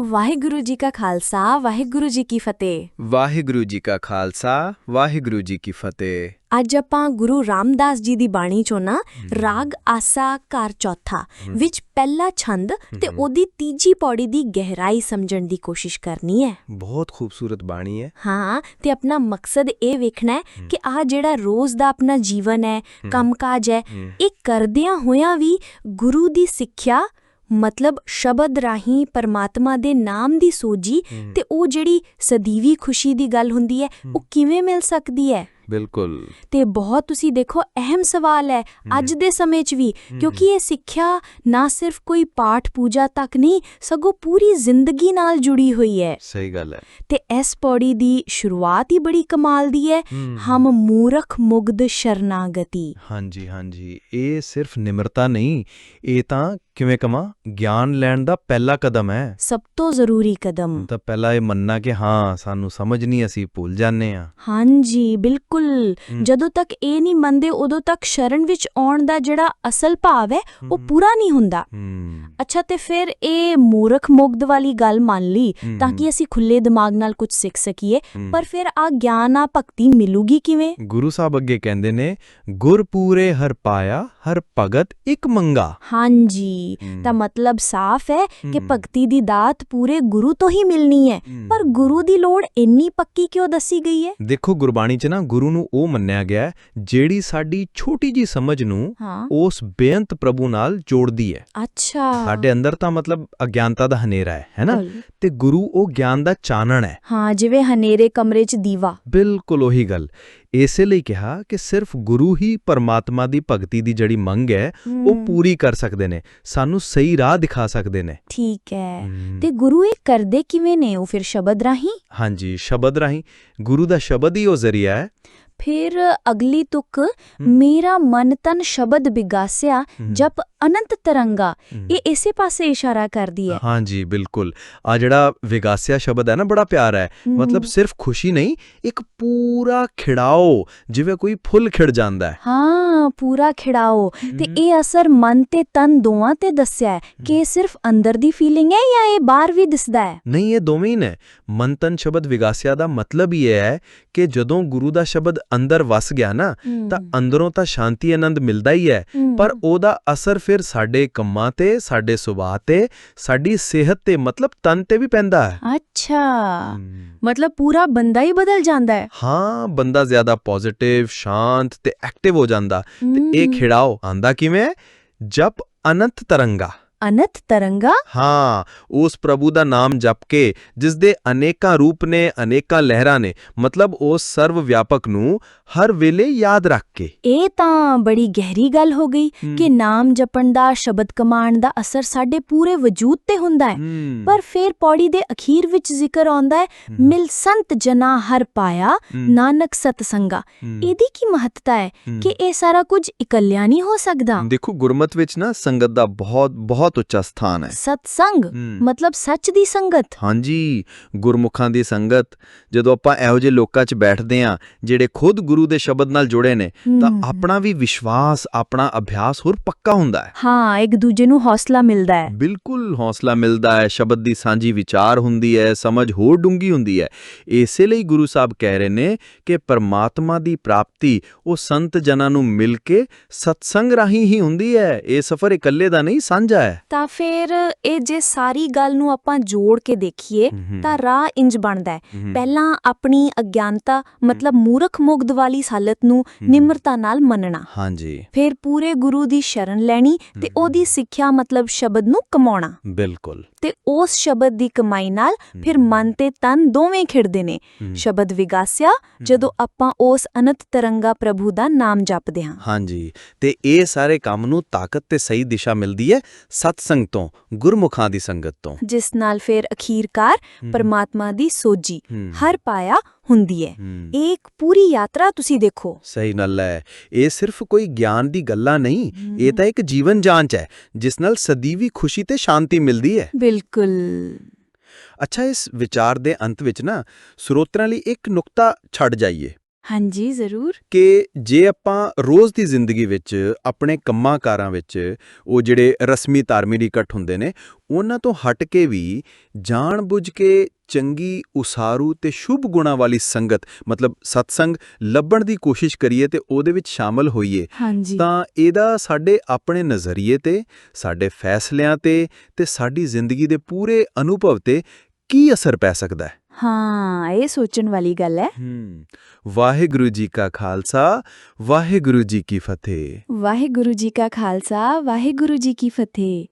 ਵਾਹਿਗੁਰੂ ਜੀ ਕਾ ਖਾਲਸਾ ਵਾਹਿਗੁਰੂ ਜੀ ਕੀ ਫਤਿਹ। ਵਾਹਿਗੁਰੂ ਜੀ ਕਾ ਖਾਲਸਾ ਵਾਹਿਗੁਰੂ ਜੀ ਕੀ ਫਤਿਹ। ਅੱਜ ਆਪਾਂ ਗੁਰੂ ਰਾਮਦਾਸ ਜੀ ਦੀ ਬਾਣੀ ਚੋਂ ਨਾ ਰਾਗ ਆਸਾ ਘਰ ਚੌਥਾ ਵਿੱਚ ਪਹਿਲਾ ਛੰਦ ਤੇ ਉਹਦੀ ਤੀਜੀ ਪੌੜੀ ਦੀ ਗਹਿਰਾਈ ਸਮਝਣ ਦੀ ਕੋਸ਼ਿਸ਼ ਕਰਨੀ ਹੈ। ਬਹੁਤ ਖੂਬਸੂਰਤ ਬਾਣੀ ਹੈ। ਹਾਂ ਤੇ ਆਪਣਾ ਮਕਸਦ ਇਹ ਵੇਖਣਾ ਹੈ ਕਿ ਆ ਜਿਹੜਾ ਰੋਜ਼ ਦਾ ਆਪਣਾ ਜੀਵਨ ਹੈ ਕੰਮਕਾਜ ਹੈ ਇਹ ਕਰਦਿਆਂ ਹੋਇਆਂ ਵੀ ਗੁਰੂ ਦੀ ਸਿੱਖਿਆ ਮਤਲਬ ਸ਼ਬਦ ਰਾਹੀਂ ਪਰਮਾਤਮਾ ਦੇ ਨਾਮ ਦੀ ਸੋਜੀ ਤੇ ਉਹ ਜਿਹੜੀ ਸਦੀਵੀ ਖੁਸ਼ੀ ਦੀ ਗੱਲ ਹੁੰਦੀ ਹੈ ਉਹ ਕਿਵੇਂ ਮਿਲ ਸਕਦੀ ਹੈ? ਬਿਲਕੁਲ। ਤੇ ਬਹੁਤ ਤੁਸੀਂ ਦੇਖੋ ਅਹਿਮ ਸਵਾਲ ਹੈ ਅੱਜ ਦੇ ਸਮੇਂ 'ਚ ਵੀ ਕਿਉਂਕਿ ਇਹ ਸਿੱਖਿਆ ਨਾ ਸਿਰਫ ਕੋਈ ਪਾਠ ਪੂਜਾ ਤੱਕ ਨਹੀਂ ਸਗੋਂ ਪੂਰੀ ਜ਼ਿੰਦਗੀ ਨਾਲ ਜੁੜੀ ਹੋਈ ਹੈ। ਸਹੀ ਗੱਲ ਹੈ। ਤੇ ਇਸ ਪੌੜੀ ਦੀ ਸ਼ੁਰੂਆਤ ਹੀ ਬੜੀ ਕਮਾਲ ਦੀ ਹੈ ਹਮ ਮੂਰਖ ਮੁਗਧ ਸ਼ਰਨਾਗਤੀ। ਹਾਂਜੀ ਹਾਂਜੀ। ਇਹ ਸਿਰਫ ਨਿਮਰਤਾ ਨਹੀਂ ਇਹ ਤਾਂ ਕਿਵੇਂ ਕਮਾ ਗਿਆਨ ਲੈਣ ਦਾ ਪਹਿਲਾ ਕਦਮ ਹੈ। ਸਭ ਤੋਂ ਜ਼ਰੂਰੀ ਕਦਮ। ਤਾਂ ਪਹਿਲਾ ਇਹ ਮੰਨਣਾ ਕਿ ਹਾਂ ਸਾਨੂੰ ਸਮਝ ਨਹੀਂ ਅਸੀਂ ਭੁੱਲ ਜਾਂਦੇ ਆ ਹਾਂਜੀ ਬਿਲਕੁਲ। ਜਦੋਂ ਤੱਕ ਇਹ ਨਹੀਂ ਮੰਨਦੇ ਉਦੋਂ ਤੱਕ ਸ਼ਰਨ ਵਿੱਚ ਆਉਣ ਦਾ ਜਿਹੜਾ ਅਸਲ ਭਾਵ ਹੈ ਉਹ ਪੂਰਾ ਨਹੀਂ ਹੁੰਦਾ। ਅੱਛਾ ਤੇ ਫਿਰ ਇਹ ਮੂਰਖ ਮੁਗਧ ਵਾਲੀ ਗੱਲ ਮੰਨ ਲਈ ਤਾਂ ਕਿ ਅਸੀਂ ਖੁੱਲੇ ਦਿਮਾਗ ਨਾਲ ਕੁਝ ਸਿੱਖ ਸਕੀਏ। ਪਰ ਫਿਰ ਆ ਗਿਆਨ ਆ ਭਗਤੀ ਮਿਲੂਗੀ ਕਿਵੇਂ? ਗੁਰੂ ਸਾਹਿਬ ਅੱਗੇ ਕਹਿੰਦੇ ਨੇ ਗੁਰ ਪੂਰੇ ਹਰ ਪਾਇਆ ਹਰ ਭਗਤ ਇੱਕ ਮੰਗਾ। ਹਾਂਜੀ। ਤਾਂ ਮਤਲਬ ਸਾਫ਼ ਹੈ ਕਿ ਭਗਤੀ ਦੀ ਦਾਤ ਪੂਰੇ ਗੁਰੂ ਤੋਂ ਹੀ ਮਿਲਣੀ ਹੈ। ਪਰ ਗੁਰੂ ਦੀ ਲੋੜ ਇੰਨੀ ਪੱਕੀ ਕਿਉਂ ਦੱਸੀ ਗਈ ਹੈ? ਦੇਖੋ ਗੁਰਬਾਣੀ 'ਚ ਨਾ ਗੁਰੂ ਨੂੰ ਉਹ ਮੰਨਿਆ ਗਿਆ ਜਿਹੜੀ ਸਾਡੀ ਛੋਟੀ ਜੀ ਸਮਝ ਨੂੰ ਉਸ ਬੇਅੰਤ ਪ੍ਰਭੂ ਨਾਲ ਜੋੜਦੀ ਹੈ। ਅੱਛਾ। ਸਾਡੇ ਅੰਦਰ ਤਾਂ ਮਤਲਬ ਅਗਿਆਨਤਾ ਦਾ ਹਨੇਰਾ ਹੈ ਹੈਨਾ। ਤੇ ਗੁਰੂ ਉਹ ਗਿਆਨ ਦਾ ਚਾਨਣ ਹੈ। ਹਾਂ ਜਿਵੇਂ ਹਨੇਰੇ ਕਮਰੇ 'ਚ ਦੀਵਾ। ਬਿਲਕੁਲ ਉਹੀ ਗੱਲ। ਇਸੇ ਲਈ ਕਿਹਾ ਕਿ ਸਿਰਫ ਗੁਰੂ ਹੀ ਪਰਮਾਤਮਾ ਦੀ ਭਗਤੀ ਦੀ ਜਿਹੜੀ ਮੰਗ ਹੈ ਉਹ ਪੂਰੀ ਕਰ ਸਕਦੇ ਨੇ ਸਾਨੂੰ ਸਹੀ ਰਾਹ ਦਿਖਾ ਸਕਦੇ ਨੇ। ਠੀਕ ਹੈ। ਤੇ ਗੁਰੂ ਇਹ ਕਰਦੇ ਕਿਵੇਂ ਨੇ ਉਹ ਫਿਰ ਸ਼ਬਦ ਰਾਹੀਂ? ਹਾਂਜੀ ਸ਼ਬਦ ਰਾਹੀਂ। ਗੁਰੂ ਦਾ ਸ਼ਬਦ ਹੀ ਉਹ ਜ਼ਰੀਆ ਹੈ। ਫਿਰ ਅਗਲੀ ਤੁਕ ਮੇਰਾ ਮਨ ਤਨ ਸ਼ਬਦ ਬਿਗਾਸਿਆ ਜਪ ਅਨੰਤ ਤਰੰਗਾ। ਇਹ ਇਸੇ ਪਾਸੇ ਇਸ਼ਾਰਾ ਕਰਦੀ ਹੈ। ਹਾਂਜੀ ਬਿਲਕੁਲ। ਆ ਜਿਹੜਾ ਵਿਗਾਸਿਆ ਸ਼ਬਦ ਹੈ ਨਾ ਬੜਾ ਪਿਆਰਾ ਹੈ। ਮਤਲਬ ਸਿਰਫ ਖੁਸ਼ੀ ਨਹੀਂ ਇੱਕ ਪੂਰਾ ਖਿੜਾਓ ਜਿਵੇਂ ਕੋਈ ਫੁੱਲ ਖਿੜ ਜਾਂਦਾ ਹੈ। ਹਾਂ ਪੂਰਾ ਖਿੜਾਓ। ਤੇ ਇਹ ਅਸਰ ਮਨ ਤੇ ਤਨ ਦੋਵਾਂ ਤੇ ਦੱਸਿਆ ਹੈ ਕਿ ਇਹ ਸਿਰਫ ਅੰਦਰ ਦੀ ਫੀਲਿੰਗ ਹੈ ਜਾਂ ਇਹ ਬਾਹਰ ਵੀ ਦਿਸਦਾ ਹੈ? ਨਹੀਂ ਇਹ ਦੋਵੇਂ ਹੀ ਨੇ। ਮਨ ਤਨ ਸ਼ਬਦ ਵਿਗਾਸਿਆ ਦਾ ਮਤਲਬ ਇਹ ਹੈ ਕਿ ਜਦੋਂ ਗੁਰੂ ਦਾ ਸ਼ਬਦ ਅੰਦਰ ਵਸ ਗਿਆ ਨਾ ਤਾਂ ਅੰਦਰੋਂ ਤਾਂ ਸ਼ਾਂਤੀ ਆਨੰਦ ਮਿਲਦਾ ਹੀ ਹੈ। ਪਰ ਉਹਦਾ ਅਸਰ ਫਿਰ ਸਾਡੇ ਕੰਮਾਂ ਤੇ ਸਾਡੇ ਸੁਭਾਅ ਤੇ ਸਾਡੀ ਸਿਹਤ ਤੇ ਮਤਲਬ ਤਨ ਤੇ ਵੀ ਪੈਂਦਾ ਹੈ। ਅੱਛਾ। ਮਤਲਬ ਪੂਰਾ ਬੰਦਾ ਹੀ ਬਦਲ ਜਾਂਦਾ ਹੈ। ਹਾਂ ਬੰਦਾ ਜ਼ਿਆਦਾ ਪੋਜ਼ਿਟਿਵ ਸ਼ਾਂਤ ਤੇ ਐਕਟਿਵ ਹੋ ਜਾਂਦਾ। ਤੇ ਇਹ ਖਿੜਾਓ ਆਂਦਾ ਕਿਵੇਂ? ਜਪ ਅਨੰਤ ਤਰੰਗਾ। ਅਨੰਤ ਤਰੰਗਾ? ਹਾਂ ਉਸ ਪ੍ਰਭੂ ਦਾ ਨਾਮ ਜਪ ਕੇ ਜਿਸ ਦੇ ਅਨੇਕਾਂ ਰੂਪ ਨੇ ਅਨੇਕਾਂ ਲਹਿਰਾਂ ਨੇ ਮਤਲਬ ਉਸ ਸਰਵ ਵਿਆਪਕ ਨੂੰ ਹਰ ਵੇਲੇ ਯਾਦ ਰੱਖ ਕੇ। ਇਹ ਤਾਂ ਬੜੀ ਗਹਿਰੀ ਗੱਲ ਹੋ ਗਈ ਕਿ ਨਾਮ ਜਪਣ ਦਾ ਸ਼ਬਦ ਕਮਾਣ ਦਾ ਅਸਰ ਸਾਡੇ ਪੂਰੇ ਵਜੂਦ ਤੇ ਹੁੰਦਾ ਹੈ। ਪਰ ਫਿਰ ਪੌੜੀ ਦੇ ਅਖੀਰ ਵਿੱਚ ਜ਼ਿਕਰ ਆਉਂਦਾ ਹੈ ਮਿਲ ਸੰਤ ਜਨਾ ਹਰ ਪਾਇਆ ਨਾਨਕ ਸਤਸੰਗਾ। ਹਮ, ਇਹਦੀ ਕੀ ਮਹੱਤਤਾ ਹੈ। ਕਿ ਇਹ ਸਾਰਾ ਕੁਝ ਇਕੱਲਿਆਂ ਨਹੀਂ ਹੋ ਸਕਦਾ? ਦੇਖੋ ਗੁਰਮਤ ਵਿੱਚ ਨਾ ਸੰਗਤ ਦਾ ਬਹੁਤ ਬਹੁਤ ਉੱਚਾ ਸਥਾਨ ਹੈ। ਸਤਸੰਗ। ਮਤਲਬ ਸੱਚ ਦੀ ਸੰਗਤ। ਹਾਂਜੀ ਗੁਰਮੁਖਾਂ ਦੀ ਸੰਗਤ। ਜਦੋਂ ਆਪਾਂ ਇਹੋ ਜਿਹੇ ਲੋਕਾਂ 'ਚ ਬੈਠਦੇ ਆਂ ਜਿਹੜੇ ਖੁਦ ਗੁਰੂ ਦੇ ਸ਼ਬਦ ਨਾਲ ਜੁੜੇ ਨੇ ਤਾਂ। ਆਪਣਾ ਵੀ ਵਿਸ਼ਵਾਸ ਆਪਣਾ ਅਭਿਆਸ ਹੋਰ ਪੱਕਾ ਹੁੰਦਾ ਹੈ। ਹਾਂ ਇੱਕ ਦੂਜੇ ਨੂੰ ਹੌਸਲਾ ਮਿਲਦਾ ਹੈ। ਬਿਲਕੁਲ ਹੌਸਲਾ ਮਿਲਦਾ ਹੈ ਸ਼ਬਦ ਦੀ ਸਾਂਝੀ ਵਿਚਾਰ ਹੁੰਦੀ ਹੈ ਸਮਝ ਹੋਰ ਡੂੰਗੀ ਹੁੰਦੀ ਹੈ। ਇਸੇ ਲਈ ਗੁਰੂ ਸਾਹਿਬ ਕਹਿ ਰਹੇ ਨੇ ਕਿ ਪਰਮਾਤਮਾ ਦੀ ਪ੍ਰਾਪਤੀ ਉਹ ਸੰਤ ਜਨਾਂ ਨੂੰ ਮਿਲ ਕੇ ਸਤਸੰਗ ਰਾਹੀਂ ਹੀ ਹੁੰਦੀ ਹੈ। ਇਹ ਸਫ਼ਰ ਇਕੱਲੇ ਦਾ ਨਹੀਂ ਸਾਂਝਾ ਹੈ। ਤਾਂ ਫਿਰ ਇਹ ਜੇ ਸਾਰੀ ਗੱਲ ਨੂੰ ਆਪਾਂ ਜੋੜ ਕੇ ਦੇਖੀਏ ਤਾਂ ਰਾਹ ਇੰਜ ਬਣਦਾ ਹੈ। ਪਹਿਲਾਂ ਆਪਣੀ ਅਗਿਆਨਤਾ ਮਤਲਬ ਮੂਰਖ ਮੁਗਧ ਵਾਲੀ ਹਾਲਤ ਨੂੰ ਨਿਮਰਤਾ ਨਾਲ ਮੰਨਣਾ। ਹਾਂਜੀ। ਫਿਰ ਪੂਰੇ ਗੁਰੂ ਦੀ ਸ਼ਰਨ ਲੈਣੀ ਤੇ ਉਹਦੀ ਸਿੱਖਿਆ ਮਤਲਬ ਸ਼ਬਦ ਨੂੰ ਕਮਾਉਣਾ। ਬਿਲਕੁਲ। ਤੇ ਉਸ ਸ਼ਬਦ ਦੀ ਕਮਾਈ ਨਾਲ ਫਿਰ ਮਨ ਤੇ ਤਨ ਦੋਵੇਂ ਖਿੜਦੇ ਨੇ। ਸ਼ਬਦ ਵਿਗਾਸਿਆ ਜਦੋਂ ਆਪਾਂ ਉਸ ਅਨੰਤ ਤਰੰਗਾ ਪ੍ਰਭੂ ਦਾ ਨਾਮ ਜਪਦੇ ਹਾਂ। ਹਾਂਜੀ। ਤੇ ਇਹ ਸਾਰੇ ਕੰਮ ਨੂੰ ਤਾਕਤ ਤੇ ਸਹੀ ਦਿਸ਼ਾ ਮਿਲਦੀ ਹੈ। ਸਤਸੰਗ ਤੋਂ ਗੁਰਮੁਖਾਂ ਦੀ ਸੰਗਤ। ਤੋਂ ਜਿਸ ਨਾਲ ਫਿਰ ਅਖੀਰਕਾਰ ਪਰਮਾਤਮਾ ਦੀ ਸੋਜੀ। ਹਰ ਪਾਇਆ ਹੁੰਦੀ ਹੈ। ਇਹ ਇੱਕ ਪੂਰੀ ਯਾਤਰਾ ਤੁਸੀਂ ਦੇਖੋ। ਸਹੀ ਨਾਲ ਹੈ। ਇਹ ਸਿਰਫ ਕੋਈ ਗਿਆਨ ਦੀ ਗੱਲਾਂ ਨਹੀਂ ਇਹ ਤਾਂ ਇੱਕ ਜੀਵਨ ਜਾਂਚ ਹੈ ਜਿਸ ਨਾਲ ਸਦੀਵੀ ਖੁਸ਼ੀ ਤੇ ਸ਼ਾਂਤੀ ਮਿਲਦੀ ਹੈ। ਬਿਲਕੁਲ। ਅੱਛਾ ਇਸ ਵਿਚਾਰ ਦੇ ਅੰਤ ਵਿੱਚ ਨਾ ਸਰੋਤਰਾਂ ਲਈ ਇੱਕ ਨੁਕਤਾ ਛੱਡ ਜਾਈਏ। ਹਾਂਜੀ ਜ਼ਰੂਰ। ਕਿ ਜੇ ਆਪਾਂ ਰੋਜ਼ ਦੀ ਜ਼ਿੰਦਗੀ ਵਿੱਚ ਆਪਣੇ ਕੰਮਾਂ-ਕਾਰਾਂ ਵਿੱਚ ਉਹ ਜਿਹੜੇ ਰਸਮੀ ਧਾਰਮਿਕ ਇਕੱਠ ਹੁੰਦੇ ਨੇ ਉਹਨਾਂ ਤੋਂ ਹਟ ਕੇ ਵੀ ਜਾਣ-ਬੁੱਝ ਕੇ ਚੰਗੀ ਉਸਾਰੂ ਤੇ ਸ਼ੁਭ ਗੁਣਾਂ ਵਾਲੀ ਸੰਗਤ ਮਤਲਬ ਸਤਸੰਗ ਲੱਭਣ ਦੀ ਕੋਸ਼ਿਸ਼ ਕਰੀਏ ਤੇ ਉਹਦੇ ਵਿੱਚ ਸ਼ਾਮਲ ਹੋਈਏ ਤਾਂ ਇਹਦਾ ਸਾਡੇ ਆਪਣੇ ਨਜ਼ਰੀਏ ਤੇ ਸਾਡੇ ਫੈਸਲਿਆਂ ਤੇ ਤੇ ਸਾਡੀ ਜ਼ਿੰਦਗੀ ਦੇ ਪੂਰੇ ਅਨੁਭਵ ਤੇ ਕੀ ਅਸਰ ਪੈ ਸਕਦਾ ਹੈ? ਹਾਂ ਇਹ ਸੋਚਣ ਵਾਲੀ ਗੱਲ ਹੈ। ਹੂੰ। ਵਾਹਿਗੁਰੂ ਜੀ ਕਾ ਖਾਲਸਾ ਵਾਹਿਗੁਰੂ ਜੀ ਕੀ ਫਤਿਹ। ਵਾਹਿਗੁਰੂ ਜੀ ਕਾ ਖਾਲਸਾ ਵਾਹਿਗੁਰੂ ਜੀ ਕੀ ਫਤਿਹ।